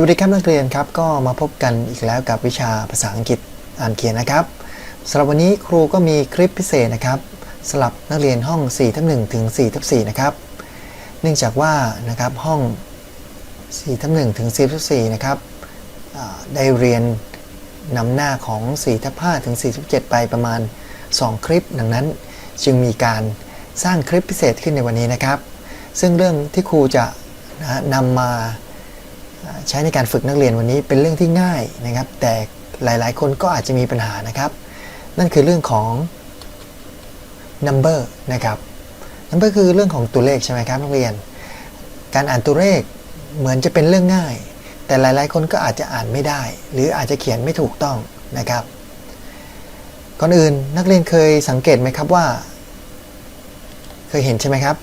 วัสดีครับนักเรียนครับก็มาพบกันอีกแล้วกับวิชาภาษาอังกฤษอ่านเขียนนะครับสำหรับวันนี้ครูก็มีคลิปพิเศษนะครับสำหรับนักเรียนห้อง4ทับ1ถึง4ทับ4นะครับเนื่องจากว่านะครับห้อง4ทับ1ถึง4ทับ4นะครับได้เรียนนำหน้าของ4ทับ5ถึง4ทับ7ไปประมาณ 2 คลิป ดังนั้นจึงมีการสร้างคลิปพิเศษขึ้นในวันนี้นะครับ ซึ่งเรื่องที่ครูจะนะนำมา ใช้ในการฝึกนักเรียนวันนี้เป็นเรื่องที่ง่ายนะครับ แต่หลายๆ คนก็อาจจะมีปัญหานะครับ นั่นคือเรื่องของ number นะครับ number คือเรื่องของตัวเลขใช่ไหมครับนักเรียน การอ่านตัวเลขเหมือนจะเป็นเรื่องง่าย แต่หลายๆ คนก็อาจจะอ่านไม่ได้ หรืออาจจะเขียนไม่ถูกต้องนะครับ ก่อนอื่นนักเรียนเคยสังเกตไหมครับว่า เคยเห็นใช่ไหมครับ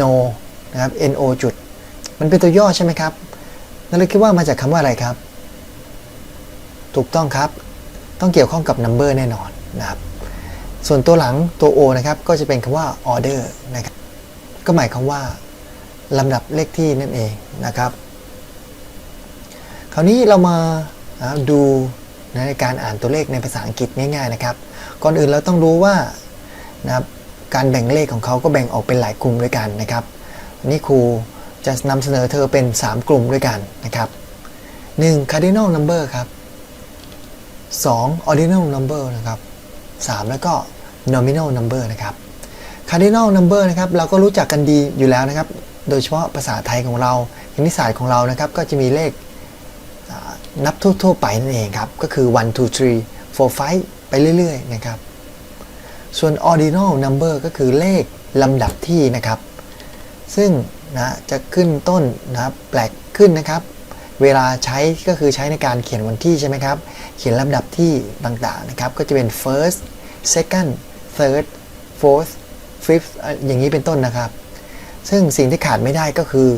no นะครับ no จุด มันเป็นตัวย่อใช่ไหมครับ นักเรียนคิดว่ามาจากคำว่าอะไรครับ ถูกต้องครับ ต้องเกี่ยวข้องกับ number แน่นอนนะครับ ส่วนตัวหลังตัว o นะครับ ก็จะเป็นคำว่า order นะครับ ก็หมายความว่าลำดับเลขที่นั่นเองนะครับ คราวนี้เรามาดูในการอ่านตัวเลขในภาษาอังกฤษง่ายๆนะครับ ก่อนอื่นเราต้องรู้ว่านะครับการแบ่งเลขของเขาก็แบ่งออกเป็นหลายกลุ่มด้วยกันนะครับนนี้ครู จะนำเสนอเธอเป็น 3 กลุ่มด้วยกันนะครับ 1. cardinal number ครับ 2. ordinal number นะครับ 3. แล้วก็ nominal number นะครับ cardinal number นะครับเราก็รู้จักกันดีอยู่แล้วนะครับ โดยเฉพาะภาษาไทยของเราคณิตศาสตร์ของเรานะครับ ก็จะมีเลขนับทั่วๆไปนั่นเองครับ ก็คือ 1 2 3 4 5 ไปเรื่อยๆนะครับ ส่วน ordinal number ก็คือเลขลำดับที่นะครับ ซึ่ง นะจะขึ้นต้นนะครับแปลกขึ้นนะครับ เวลาใช้ก็คือใช้ในการเขียนวันที่ใช่ไหมครับ เขียนลำดับที่ต่างๆนะครับ ก็จะเป็น first second third fourth fifth อย่างนี้เป็นต้นนะครับ ซึ่งสิ่งที่ขาดไม่ได้ก็คือ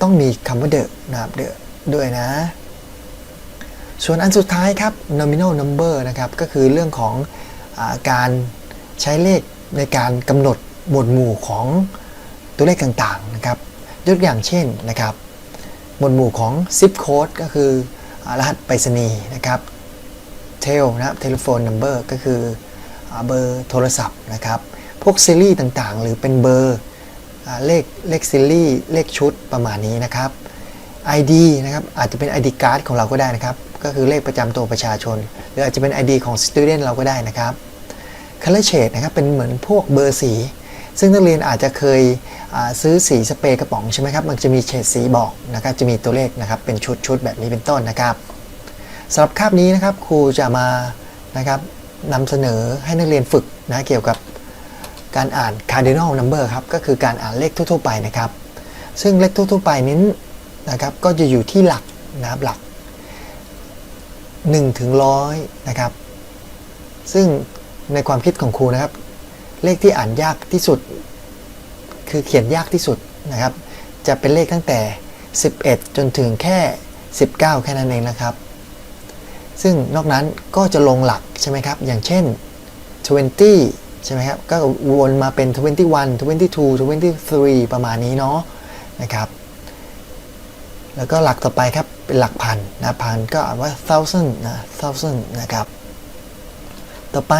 ต้องมีคำว่า the นะครับ the ด้วยนะ ส่วนอันสุดท้ายครับ nominal number นะครับ ก็คือเรื่องของอการใช้เลขในการกำหนดหมวดหมู่ของ ตัวเลขต่างๆนะครับยกตัวอย่างเช่นนะครับหมวดหมู่ของ zip code ก็คือรหัสไปรษณีย์นะครับ tel นะครับ telephone number ก็คือเบอร์โทรศัพท์นะครับ พวกซีรีส์ต่างๆ หรือเป็นเบอร์เลขเลขซีรีส์เลขชุดประมาณนี้นะครับ ID นะครับอาจจะเป็น ID card ของเราก็ได้นะครับ ก็คือเลขประจำตัวประชาชน หรืออาจจะเป็น ID ของ student เราก็ได้นะครับ color shade นะครับเป็นเหมือนพวกเบอร์สี ซึ่งนักเรียนอาจจะเคยซื้อสีสเปรย์กระป๋องใช่ไหมครับ มันจะมีเฉดสีบอกนะครับ จะมีตัวเลขนะครับ เป็นชุดชุดแบบนี้เป็นต้นนะครับสำหรับคาบนี้นะครับ ครูจะมานะครับนำเสนอให้นักเรียนฝึกนะเกี่ยวกับการอ่าน cardinal number ครับ ก็คือการอ่านเลขทั่วๆไปนะครับ ซึ่งเลขทั่วๆไปนี้นะครับ ก็จะอยู่ที่หลักนะครับหลัก1ถึงร้อยนะครับ ซึ่งในความคิดของครูนะครับ เลขที่อ่านยากที่สุด คือเขียนยากที่สุดนะครับ จะเป็นเลขตั้งแต่ 11 จนถึงแค่ 19 แค่นั้นเองนะครับ ซึ่งนอกนั้นก็จะลงหลักใช่ไหมครับ อย่างเช่น 20 ใช่ไหมครับ ก็วนมาเป็น 21 22 23 ประมาณนี้เนาะนะครับ แล้วก็หลักต่อไปครับ เป็นหลักพันนะพันก็อ่านว่า thousand นะ thousand นะครับ ต่อไป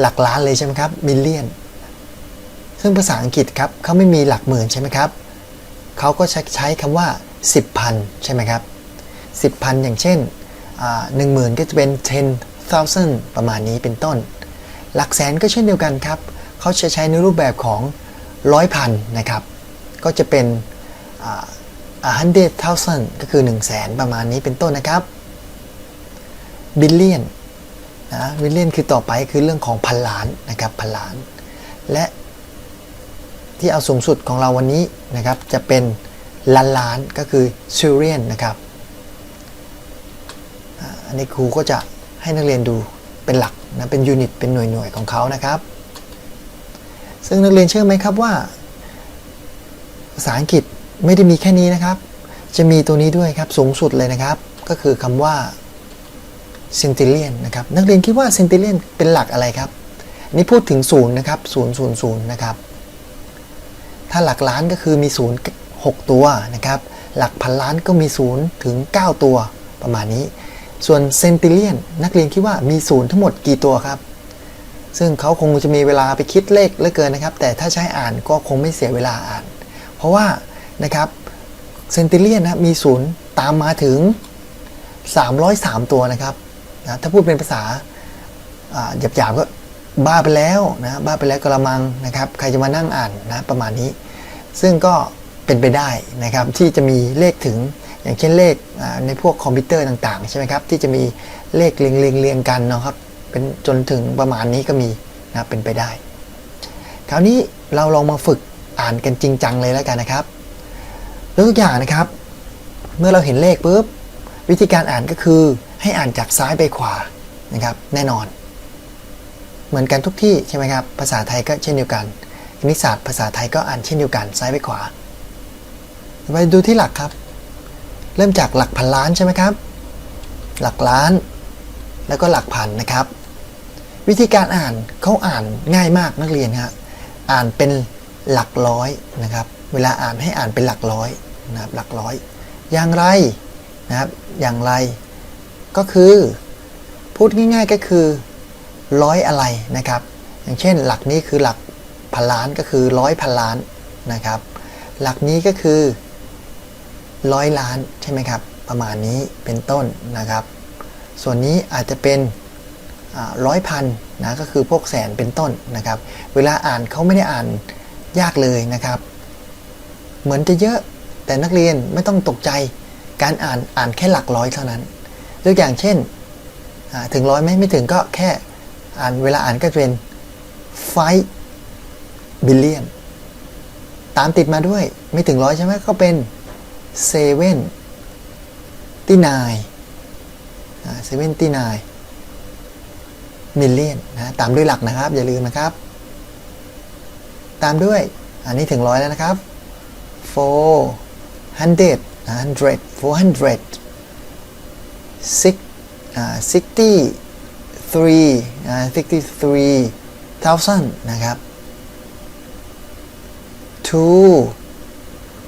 หลักล้านเลยใช่ไหมครับ million ซึ่งภาษาอังกฤษครับเขาไม่มีหลักหมื่นใช่ไหมครับเขาก็ใช้ใช้คำว่า 10พันใช่ไหมครับ 10พันอย่างเช่นหนึ่งหมื่นก็จะเป็น10,000ประมาณนี้เป็นต้น หลักแสนก็เช่นเดียวกันครับเขาจะใช้ในรูปแบบของร้อยพันนะครับ ก็จะเป็น hundred thousand ก็คือ 1 0 0 0 0แสนประมาณนี้เป็นต้นนะครับ billion นะบิลเลียนคือต่อไปคือเรื่องของพันล้านนะครับพันล้าน และที่เอาสูงสุดของเราวันนี้นะครับจะเป็นล้านล้านก็คือ trillion นะครับอันนี้ครูก็จะให้นักเรียนดูเป็นหลักนะเป็นยูนิตเป็นหน่วยหน่วยๆของเขานะครับ ซึ่งนักเรียนเชื่อไหมครับว่า ภาษาอังกฤษไม่ได้มีแค่นี้นะครับ จะมีตัวนี้ด้วยครับสูงสุดเลยนะครับ ก็คือคำว่า เซนติเลียนนะครับนักเรียนคิดว่าเซนติเลียนเป็นหลักอะไรครับนี่พูดถึงศูนย์นะครับศูนย์ศูนย์ศูนย์นะครับถ้าหลักล้านก็คือมีศูนย์หกตัวนะครับหลักพันล้านก็มีศูนย์ถึง 9 ตัวประมาณนี้ ส่วนเซนติเลียนนักเรียนคิดว่ามีศูนย์ทั้งหมดกี่ตัวครับ ซึ่งเขาคงจะมีเวลาไปคิดเลขเหลือเกินนะครับ แต่ถ้าใช้อ่านก็คงไม่เสียเวลาอ่าน เพราะว่านะครับเซนติเลียนนะมีศูนย์ตามมาถึง 303 ตัวนะครับ นะถ้าพูดเป็นภาษาอ่าหยาบๆก็บ้าไปแล้วนะบ้าไปแล้วกระมังนะครับ ใครจะมานั่งอ่านนะประมาณนี้ ซึ่งก็เป็นไปได้นะครับที่จะมีเลขถึงอย่างเช่นเลขในพวกคอมพิวเตอร์ต่างๆใช่ไหมครับที่จะมีเลขเรียงเรียงเรียงกันเนาะครับเป็นจนถึงประมาณนี้ก็มีนะเป็นไปได้ คราวนี้เราลองมาฝึกอ่านกันจริงจังเลยแล้วกันนะครับยกตัวอย่างนะครับ เมื่อเราเห็นเลขปุ๊บ วิธีการอ่านก็คือให้อ่านจากซ้ายไปขวานะครับแน่นอน เหมือนกันทุกที่ใช่ไหมครับภาษาไทยก็เช่นเดียวกันคณิตศาสตร์ภาษาไทยก็อ่านเช่นเดียวกันซ้ายไปขวาไปดูที่หลักครับ เริ่มจากหลักพันล้านใช่ไหมครับ หลักล้าน แล้วก็หลักพันนะครับ วิธีการอ่านเขาอ่านง่ายมากนักเรียนฮะอ่านเป็นหลักร้อยนะครับ เวลาอ่านให้อ่านเป็นหลักร้อยนะครับหลักร้อย อย่างไร นะครับ อย่างไร ก็คือพูดง่ายๆก็คือร้อยอะไรนะครับ อย่างเช่น หลักนี้คือหลักพันล้านก็คือร้อยพันล้านนะครับ หลักนี้ก็คือร้อยล้านใช่ไหมครับ ประมาณนี้เป็นต้นนะครับ ส่วนนี้อาจจะเป็นร้อยพันนะก็คือพวกแสนเป็นต้นนะครับ เวลาอ่านเขาไม่ได้อ่านยากเลยนะครับ เหมือนจะเยอะแต่นักเรียนไม่ต้องตกใจ การอ่านอ่านแค่หลักร้อยเท่านั้นตัวอย่างเช่นถึงร้อยไหมไม่ถึงก็แค่อ่านเวลาอ่านก็จะเป็นไฟบิลเลียนตามติดมาด้วยไม่ถึงร้อยใช่ไหมก็เป็นเซเว่นที่นายเซเว่นที่นายมิลเลียนนะตามด้วยหลักนะครับ อย่าลืมนะครับ ตามด้วยอันนี้ถึงร้อยแล้วนะครับ four hundred hundred four hundred six sixty three sixty three thousand นะครับ two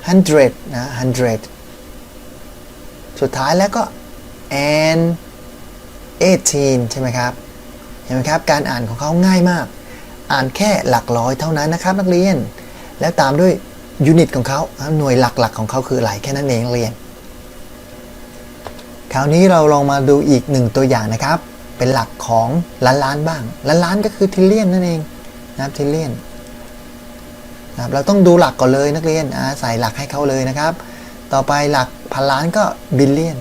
hundred นะ hundred สุดท้ายแล้วก็ and eighteen ใช่ไหมครับ เห็นไหมครับ การอ่านของเขาง่ายมาก อ่านแค่หลักร้อยเท่านั้นนะครับนักเรียน แล้วตามด้วย ยูนิตของเขาหน่วยหลักๆ ของเขาคืออะไรแค่นั้นเองเรียน คราวนี้เราลองมาดูอีกหนึ่งตัวอย่างนะครับ เป็นหลักของล้านล้านบ้าง ล้านล้านก็คือทิลเลียนนั่นเองนะครับทิลเลียนนะครับเราต้องดูหลักก่อนเลยนักเรียนใส่หลักให้เขาเลยนะครับ ต่อไปหลักพันล้านก็บิลเลียน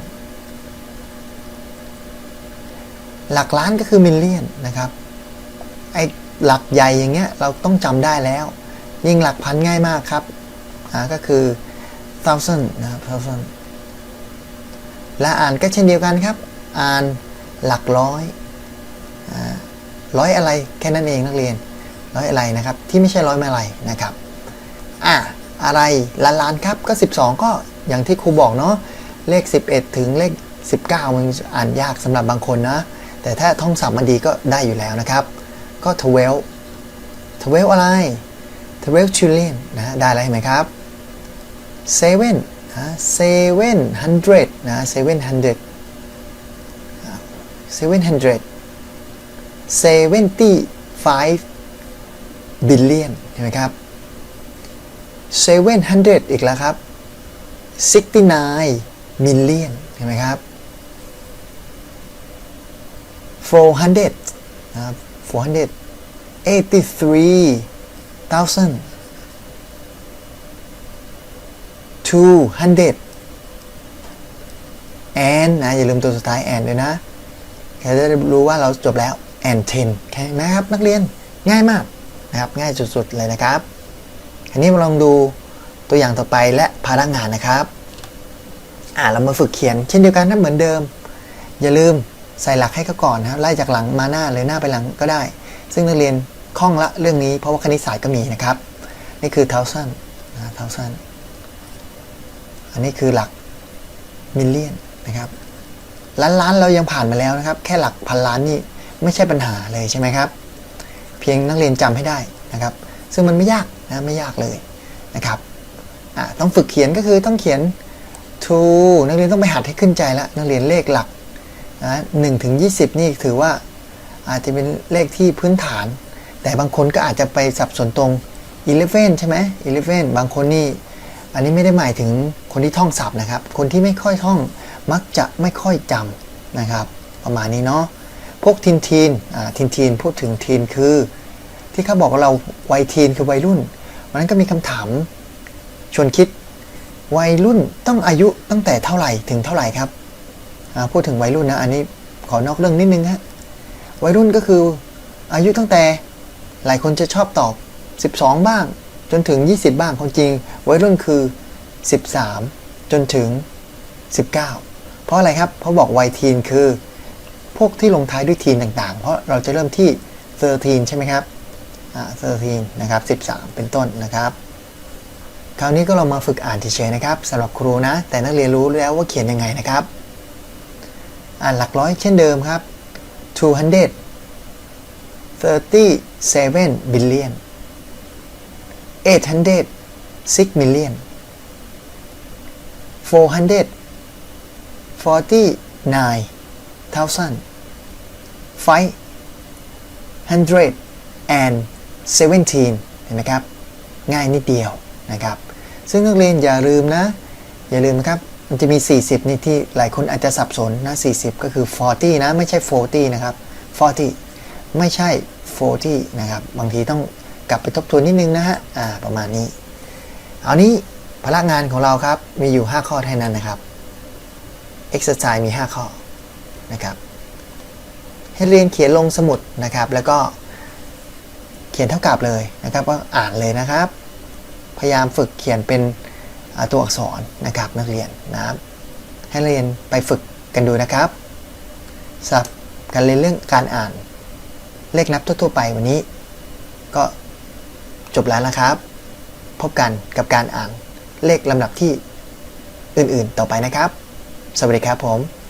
หลักล้านก็คือมิลเลียนนะครับไอหลักใหญ่อย่างเงี้ยเราต้องจำได้แล้ว ยิ่งหลักพันง่ายมากครับ ก็คือ thousand นะครับ thousand และอ่านก็เช่นเดียวกันครับ อ่านหลักร้อยร้อยอะไรแค่นั้นเองนักเรียน ร้อยอะไรนะครับ ที่ไม่ใช่ร้อยมาอะไรนะครับอะอะไรล้านล้านครับก็ 12 ก็อย่างที่ครูบอกเนาะเลข 11 ถึงเลข 19 มันอ่านยากสำหรับบางคนนะ แต่ถ้าท่องสับมันดีก็ได้อยู่แล้วนะครับ ก็ 12 12 อะไร 12 trillion นะได้อะไรไหมครับ เซเว่นนะเซเว่นฮันเดดนะเซเว่นฮันเดดเซเว่นฮันเดดเซเว่นตี้ไฟฟ์บิลเลียนใช่ไหมครับเซเว่นฮันเดดอีกแล้วครับซิกตี้ไนน์มิลเลียนใช่ไหมครับโฟร์ฮันเดดนะครับโฟร์ฮันเดเอตี้ทรีทาวเซน 200 and นะอย่าลืมตัวสุดท้าย and ด้วยนะแค่จะได้รู้ว่าเราจบแล้ว and 10แค่นะครับนักเรียนง่ายมากนะครับง่ายสุดๆเลยนะครับ อันนี้มาลองดูตัวอย่างต่อไปและพาระงานนะครับอ่าเรามาฝึกเขียน เช่นเดียวกันนะเหมือนเดิม อย่าลืมใส่หลักให้เขาก่อนนะครับไล่จากหลังมาหน้าเลยหน้าไปหลังก็ได้ ซึ่งนักเรียนคล่องละเรื่องนี้เพราะว่าคณิตศาสตร์ก็มีนะครับ นี่คือ thousand นะ thousand อันนี้คือหลักมิลเลียนนะครับล้านล้านเรายังผ่านมาแล้วนะครับ แค่หลักพันล้านนี่ไม่ใช่ปัญหาเลยใช่ไหมครับ เพียงนักเรียนจำให้ได้นะครับ ซึ่งมันไม่ยากนะไม่ยากเลยนะครับต้องฝึกเขียนก็คือต้องเขียนทูนักเรียนต้องไปหัดให้ขึ้นใจแล้วนักเรียนเลขหลักหนึ่งถึงยี่สิบนี่ถือว่าอาจจะเป็นเลขที่พื้นฐาน แต่บางคนก็อาจจะไปสับสนตรง 11 ใช่ไหม11 บางคนนี่ อันนี้ไม่ได้หมายถึงคนที่ท่องศัพท์นะครับ คนที่ไม่ค่อยท่องมักจะไม่ค่อยจำนะครับ ประมาณนี้เนาะพวกทีนทีนอ่าทีนทีนพูดถึงทีนคือ ที่เขาบอกว่าเราวัยทีนคือวัยรุ่นวันนั้นก็มีคำถามชวนคิดวัยรุ่นต้องอายุตั้งแต่เท่าไหร่ถึงเท่าไหร่ครับพูดถึงวัยรุ่นนะอันนี้ขอนอกเรื่องนิดนึงฮะวัยรุ่นก็คืออายุตั้งแต่หลายคนจะชอบตอบ 12 บ้าง จนถึง 20 บ้างควาจริงวัยรุ่นคือ 13 จนถึง 19 เพราะอะไรครับ เพราะบอกวัยทีนคือ พวกที่ลงท้ายด้วยทีนต่างๆ เพราะเราจะเริ่มที่13ใช่ไหมครับอ่า13นะครับ 13 เป็นต้นนะครับ คราวนี้ก็เรามาฝึกอ่านเฉยๆนะครับสำหรับครูนะ แต่นักเรียนรู้แล้วว่าเขียนยังไงนะครับ อ่านหลักร้อยเช่นเดิมครับ237 billion 806 million 449 thousand 517เห็นไหมครับ ง่ายนิดเดียวนะครับ ซึ่งนักเรียนอย่าลืมนะ อย่าลืมนะครับ มันจะมี 40 นี่ที่หลายคนอาจจะสับสนนะ 40 ก็คือ 40 นะ ไม่ใช่ 40 นะครับ 40 ไม่ใช่ 40 นะครับ บางทีต้อง ลับไปทบทวนนิดนึงนะฮะอ่าประมาณนี้ เอานี้พละงานของเราครับมีอยู่ 5 ข้อเท่านั้นนะครับ exercise มี 5 ข้อนะครับให้เรียนเขียนลงสมุดนะครับ แล้วก็เขียนเท่ากับเลยนะครับว่าอ่านเลยนะครับ พยายามฝึกเขียนเป็นตัวอักษรนะครับนักเรียนนะครับให้เรียนไปฝึกกันดูนะครับสำหรับการเรียนเรื่องการอ่านเลขนับทั่วๆไปวันนี้ ก็ จบแล้วนะครับ พบกันกับการอ่านเลขลำดับที่อื่นๆต่อไปนะครับ สวัสดีครับผม